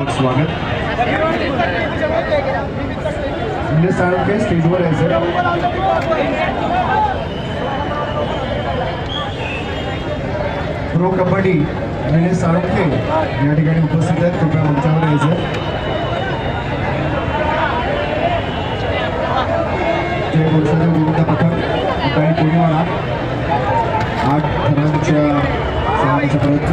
मग स्वागत। निलेश साळुंके स्टेजवर आहे सर प्रो कबड्डी निलेश साळुंके या उपस्थित आहेत, कृपया मंचावर यायचं जय आठ प्रयत्न।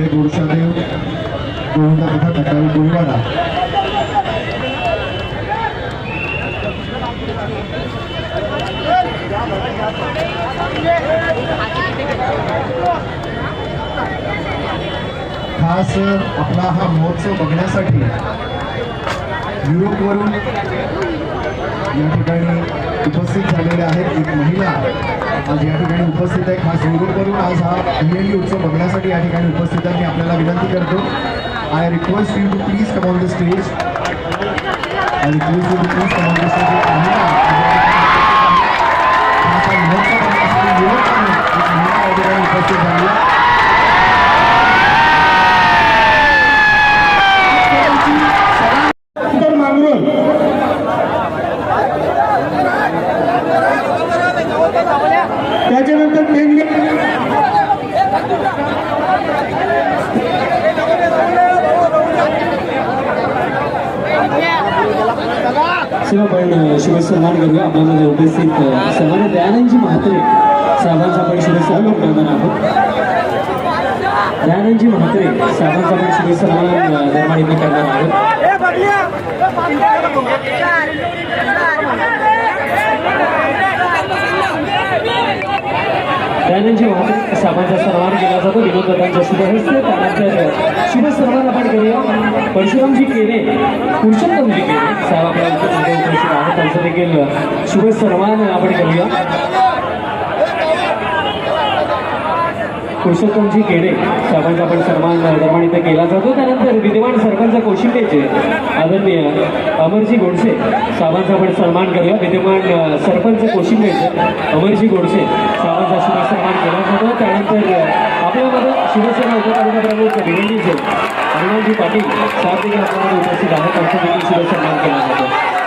मागून घ्या. जय गोडशादेव गोविंद पथक अकरावी गोळीवाडा खास आपला हा महोत्सव बघण्यासाठी युरोपवरून या ठिकाणी उपस्थित झालेल्या आहेत एक महिला. आज या ठिकाणी उपस्थित आहे. खास करून आज हा मेहंदी उत्सव बघण्यासाठी या ठिकाणी उपस्थित आहे. मी आपल्याला विनंती करतो. I request you to please come on the stage I request you to please come on the stage Shiv आपण शिवसन्मान करूया. आपल्यामध्ये उपस्थित सर्वांना दयानंदजी म्हात्रे साहेबांचा आपण शिवसन्मान करणार आहोत. दयानंदजी म्हात्रे साहेबांचा आपण शिवसन्मान निर्माण करणार आहोत. दयानंदजी म्हात्रे सामानचा सन्मान केला जातो. विनोद दादांच्या शुभ हस्ते त्यानंतर शुभ सन्मान आपण करूया. परशुरामजी केरे पुरुषोत्तमजी केरे साहेब आपल्या उपस्थित आहेत. त्यांचं देखील शुभ सन्मान आपण करूया. पुरुषोत्तमजी केडे साहेबांचा आपण सन्मान निर्माण इथे केला जातो. त्यानंतर विद्यमान सरपंच कौशिंबेचे आदरणीय अमरजी गोडसे साहेबांचा आपण सन्मान करूया. विद्यमान सरपंच कौशिंबेचे अमरजी गोडसे साहेबांचा शुभ सन्मान केला जातो त्यानंतर अ, आपल्यामध्ये शिवसेना उपतालुका प्रमुख साठी शाब्दिक पाटील उपस्थित आहेत त्यांचा देखील सुद्धा सन्मान केला जातो